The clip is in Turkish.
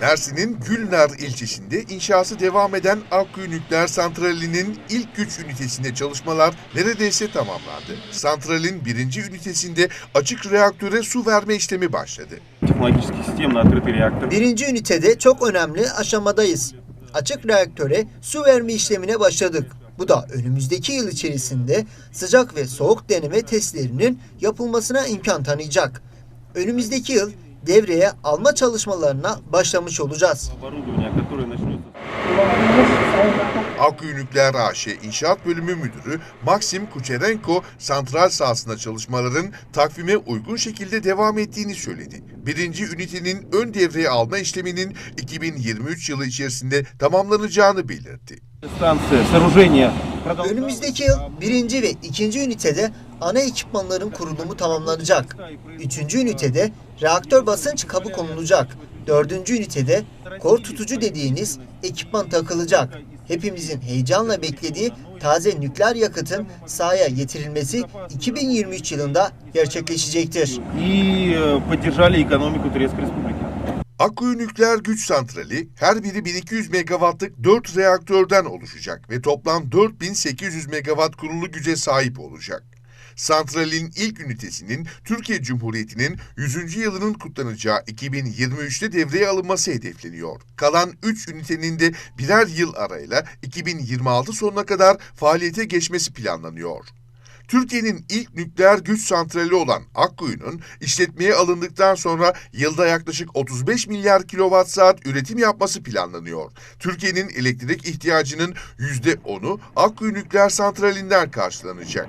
Mersin'in Gülnar ilçesinde inşası devam eden Akkuyu Nükleer Santrali'nin ilk güç ünitesinde çalışmalar neredeyse tamamlandı. Santralin birinci ünitesinde açık reaktöre su verme işlemi başladı. Birinci ünitede çok önemli aşamadayız. Açık reaktöre su verme işlemine başladık. Bu da önümüzdeki yıl içerisinde sıcak ve soğuk deneme testlerinin yapılmasına imkan tanıyacak. Önümüzdeki yıl devreye alma çalışmalarına başlamış olacağız. Оборудование, которое начнется Akkuyu Nükleer AŞ İnşaat Bölümü Müdürü Maxim Kucherenko santral sahasında çalışmaların takvime uygun şekilde devam ettiğini söyledi. Birinci ünitenin ön devreye alma işleminin 2023 yılı içerisinde tamamlanacağını belirtti. станция, сооружение. Önümüzdeki yıl birinci ve ikinci ünitede ana ekipmanların kurulumu tamamlanacak. Üçüncü ünitede reaktör basınç kabı konulacak. Dördüncü ünitede kor tutucu dediğiniz ekipman takılacak. Hepimizin heyecanla beklediği taze nükleer yakıtın sahaya getirilmesi 2023 yılında gerçekleşecektir. Akkuyu Nükleer Güç Santrali her biri 1200 megawattlık 4 reaktörden oluşacak ve toplam 4800 megawatt kurulu güce sahip olacak. Santralin ilk ünitesinin Türkiye Cumhuriyeti'nin 100. yılının kutlanacağı 2023'te devreye alınması hedefleniyor. Kalan 3 ünitenin de birer yıl arayla 2026 sonuna kadar faaliyete geçmesi planlanıyor. Türkiye'nin ilk nükleer güç santrali olan Akkuyu'nun işletmeye alındıktan sonra yılda yaklaşık 35 milyar kilowatt saat üretim yapması planlanıyor. Türkiye'nin elektrik ihtiyacının %10'u Akkuyu nükleer santralinden karşılanacak.